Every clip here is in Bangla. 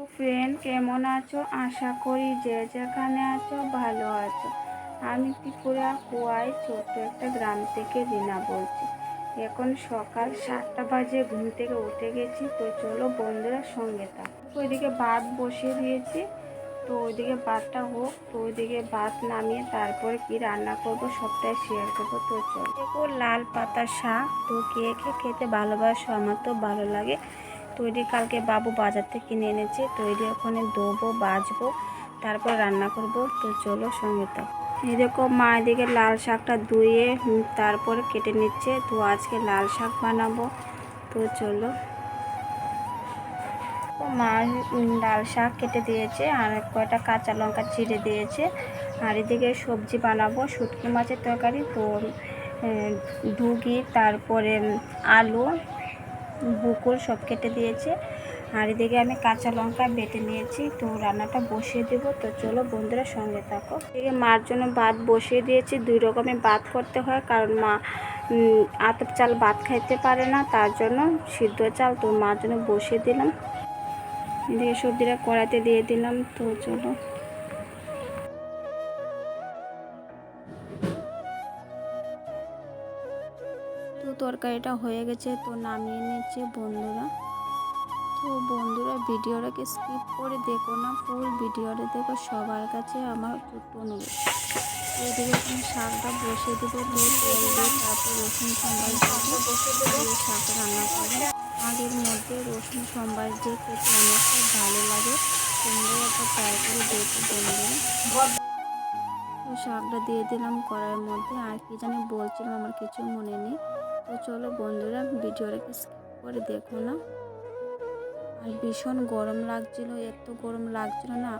তো ফ্রেন্ড কেমন আছো? আশা করি যে যেখানে আছো, ভালো আছো। আমি ত্রিপুরা, কুয়ায় ছোট্ট একটা গ্রাম থেকে রিনা বলছি। এখন সকাল সাতটা বাজে, ঘুম থেকে উঠে গেছি। তো চলো বন্ধুরা সঙ্গে থাক। ওইদিকে ভাত বসিয়ে দিয়েছি। তো ওইদিকে ভাতটা হোক, তো ওইদিকে ভাত নামিয়ে তারপরে কি রান্না করব সবটাই শেয়ার করব। তো চলো। লাল পাতা শাক। তো কে খেতে ভালোবাসো? আমার তো ভালো লাগে। তৈরি, কালকে বাবু বাজার থেকে কিনে এনেছে। তৈরি ওখানে ধোবো, বাজবো, তারপর রান্না করব। তো চলো সঙ্গে দেখো মা এদিকে লাল শাকটা ধুয়ে তারপরে কেটে নিচ্ছে। তো আজকে লাল শাক বানাবো। তো চলো। মা লাল শাক কেটে দিয়েছে আর কয়টা কাঁচা লঙ্কা চিড়ে দিয়েছে। আর এদিকে সবজি বানাবো, শুটকি মাছের তরকারি, তো ধুগি, তারপরে আলু বুকুল সব কেটে দিয়েছে। আর এদিকে আমি কাঁচা লঙ্কা বেটে নিয়েছি। তো রান্নাটা বসিয়ে দেবো। তো চলো বন্ধুরা সঙ্গে থাকো। এদিকে মার জন্য ভাত বসিয়ে দিয়েছি। দুই রকমের ভাত করতে হয়। কারণ মা আতপ চাল ভাত খাইতে পারে না। তার জন্য সিদ্ধ চাল। তো মার জন্য বসিয়ে দিলাম। এদিকে সবজিটা কড়াইতে দিয়ে দিলাম। তো চলো তরকারিটা হয়ে গেছে, তো নামিয়ে নিচ্ছে বন্ধুরা। তো বন্ধুরা, ভিডিওটাকে স্কিপ করে দেখো না ফুল ভিডিওটা দেখো সবার কাছে আমার ছোট্ট অনুরোধ এদিকে তুমি শাকটা বসিয়ে দেবো তেল দিয়ে তারপর রসুন সম্বাস দিয়ে শাক রান্না করব। আগের মধ্যে রসুন সম্বাস দিয়ে খেতে অনেকটা ভালো লাগে। তোমরা একটা ট্রাই করে দেখো বন্ধুরা। তো শাকটা দিয়ে দিলাম কড়াইয়ের মধ্যে, আর কি জানি বলছিলাম, আমার কিছু মনে নেই। তো চলো বন্ধুরা ভিডিওটাকে স্কিপ করে দেখো না। আর ভীষণ গরম লাগছিল, এত গরম লাগছিল না।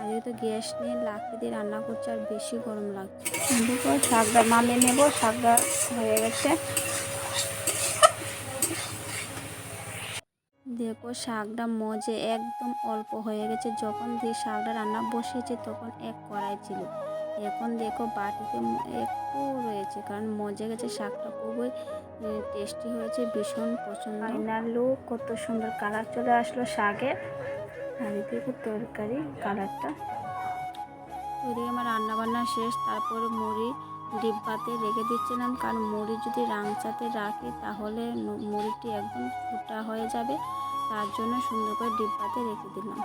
আর তো গ্যাস নিয়ে লাকড়ি দিয়ে রান্না করছে, আর বেশি গরম লাগছে। দেখো শাকটা মামে নেব শাকটা হয়ে গেছে। দেখো শাকটা মজে একদম অল্প হয়ে গেছে। যখন দিয়ে শাকটা রান্না বসিয়েছে তখন এক কড়াই ছিল। এখন দেখো বাটিতে একটু রয়েছে কারণ মজে গেছে শাকটা খুবই টেস্টি হয়েছে ভীষণ পছন্দ। ফাইনাল লুক কত সুন্দর কালার চলে আসলো শাকের। আর দেখো তরকারি কালারটা ওইদিকে আমার রান্না বান্না শেষ তারপরে মুড়ি ডিব্বাতে রেখে দিচ্ছিলাম কারণ মুড়ি যদি রাংচাতে রাখি তাহলে মুড়িটি একদম ফুটা হয়ে যাবে। তার জন্য সুন্দর করে ডিব্বাতে রেখে দিলাম।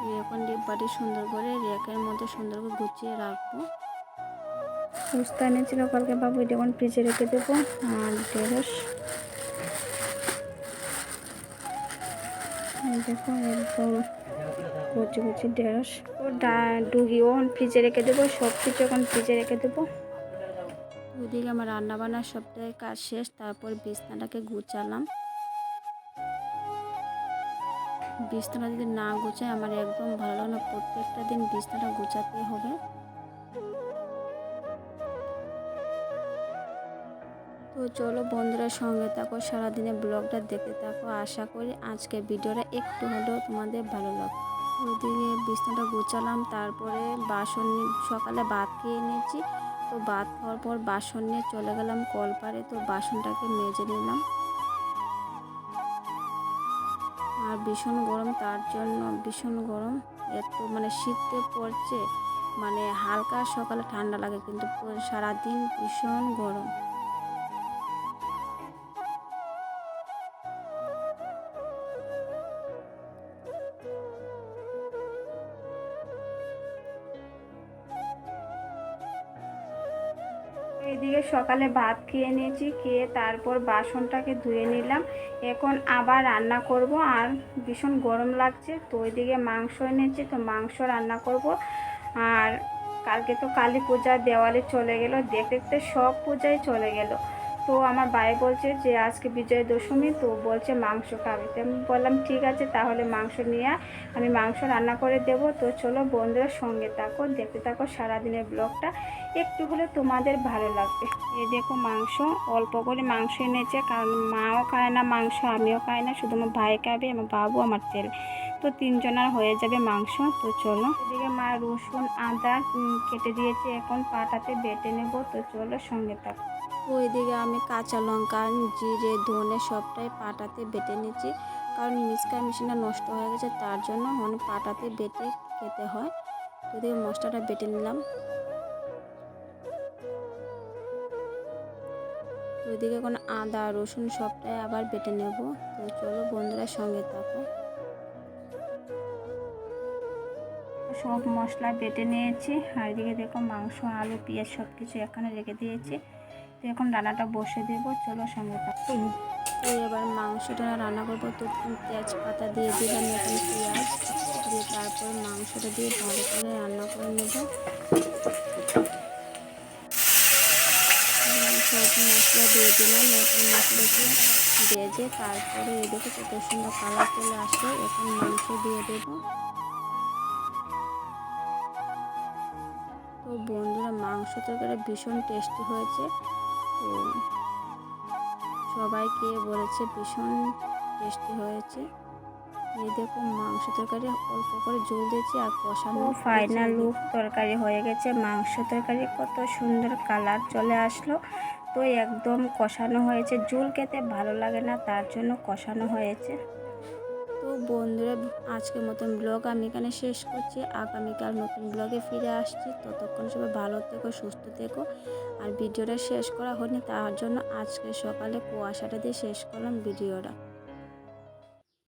এখন ডিব্বাটি সুন্দর করে রেকের মধ্যে সুন্দর করে গুছিয়ে রাখব। ফুচকা এনেছিল কালকে বাবু এটা এখন ফ্রিজে রেখে দেবো। আর ঢেঁড়স। দেখো একদম কচি কচি ঢেঁড়স। ও ডা- ডুগিও এখন ফ্রিজে রেখে দেবো সব কিছু এখন ফ্রিজে রেখে দেবো। ওইদিকে আমার রান্না বান্নার সবটাই কাজ শেষ তারপর বিছনাটাকে গুছালাম। বিছনাটা যদি না গোছায় আমার একদম ভালো লাগে না। প্রত্যেকটা দিন বিছনাটা গোছাতে হবে। তো চলো বন্ধুরা, সঙ্গে থাকো, সারাদিনের ব্লগটা দেখতে থাকো। আশা করি আজকে ভিডিওটা একটু হলেও তোমাদের ভালো লাগবে। ওইদিকে বিছনাটা গোছালাম, তারপরে বাসন সকালে ভাত খেয়ে নিয়েছি। তো ভাত খাওয়ার পর বাসন নিয়ে চলে গেলাম কলপারে। তো বাসনটাকে মেজে নিলাম। ভীষণ গরম, তার জন্য ভীষণ গরম। এত মানে শীতে পড়ছে মানে হালকা সকালে ঠান্ডা লাগে, কিন্তু সারাদিন ভীষণ গরম। এদিকে সকালে ভাত খেয়ে নিয়েছি, খেয়ে তারপর বাসনটাকে ধুয়ে নিলাম। এখন আবার রান্না করব আর ভীষণ গরম লাগছে, তো ওইদিকে মাংস এনেছি, তো মাংস রান্না করব। আর কালকে তো কালী পূজা, দেওয়ালে চলে গেল, দেখতে দেখতে সব পূজায় চলে গেল। তো আমার ভাই বলছে যে, আজকে বিজয় দশমী, তো বলছে মাংস খাবে। তো আমি বললাম, ঠিক আছে, তাহলে মাংস নিয়ে। আমি মাংস রান্না করে দেবো। তো চলো বন্ধুরা, সঙ্গে থাকো, দেখতে থাকো সারাদিনের ব্লগটা। একটু হলে তোমাদের ভালো লাগবে। এই দেখো মাংস, অল্প করে মাংস এনেছে, কারণ মাও খায় না মাংস, আমিও খাই না, শুধু আমার ভাই খাবে, আমার বাবু, আমার ছেলে। তো তিনজনের হয়ে যাবে মাংস। তো চলো, এদিকে মা রসুন, আদা কেটে দিয়েছে। এখন পাটাতে বেটে নেব। তো চলো সঙ্গে থাক। এদিকে আমি কাঁচা লঙ্কা, জিরে, ধনে সবটাই পাটাতে বেটে নিচ্ছি। কারণ মিক্সকার মেশিনটা নষ্ট হয়ে গেছে, তার জন্য মানে পাটাতে বেটে খেতে হয়। তো এদিকে মশলাটা বেটে নিলাম। ওইদিকে কোনো আদা, রসুন সবটাই আবার বেটে নেব। তো চলো বন্ধুরা সঙ্গে থাকো। সব মশলা বেটে নিয়েছি। আর এদিকে দেখো মাংস, আলু, পেঁয়াজ সব কিছু এখানে রেখে দিয়েছি। তো এখন রান্নাটা বসে দেবো, চলো সঙ্গে তো এবার মাংসটা রান্না করব। তো তেজপাতা দিয়ে দিলাম এখানে পেঁয়াজ। দিয়ে তারপর মাংসটা দিয়ে ভালো করে রান্না করে নেব। মশলা দিয়ে দিলাম। এখন মশলাকে ভেজে তারপরে এদিকে কত সুন্দর কালার চলে আসে এখন মাংস দিয়ে দেবো। তো বন্ধুরা, মাংস তরকারি ভীষণ টেস্টি হয়েছে। তো সবাইকে বলেছে ভীষণ টেস্টি হয়েছে। এই দেখো মাংস তরকারি অল্প করে জল দিয়েছি আর কষানো ফাইনাল লুক তরকারি হয়ে গেছে। মাংস তরকারি কত সুন্দর কালার চলে আসলো। তো একদম কষানো হয়েছে। জল খেতে ভালো লাগে না তার জন্য কষানো হয়েছে। বন্ধুরা, আজকের মতন ব্লগ আমি এখানে শেষ করছি। আগামীকাল নতুন ব্লগে ফিরে আসছি। ততক্ষণ সবাই ভালো থেকো, সুস্থ থেকো। আর ভিডিওটা শেষ করা হয়নি, তার জন্য আজকে সকালে কুয়াশাটা দিয়ে শেষ করলাম ভিডিওটা।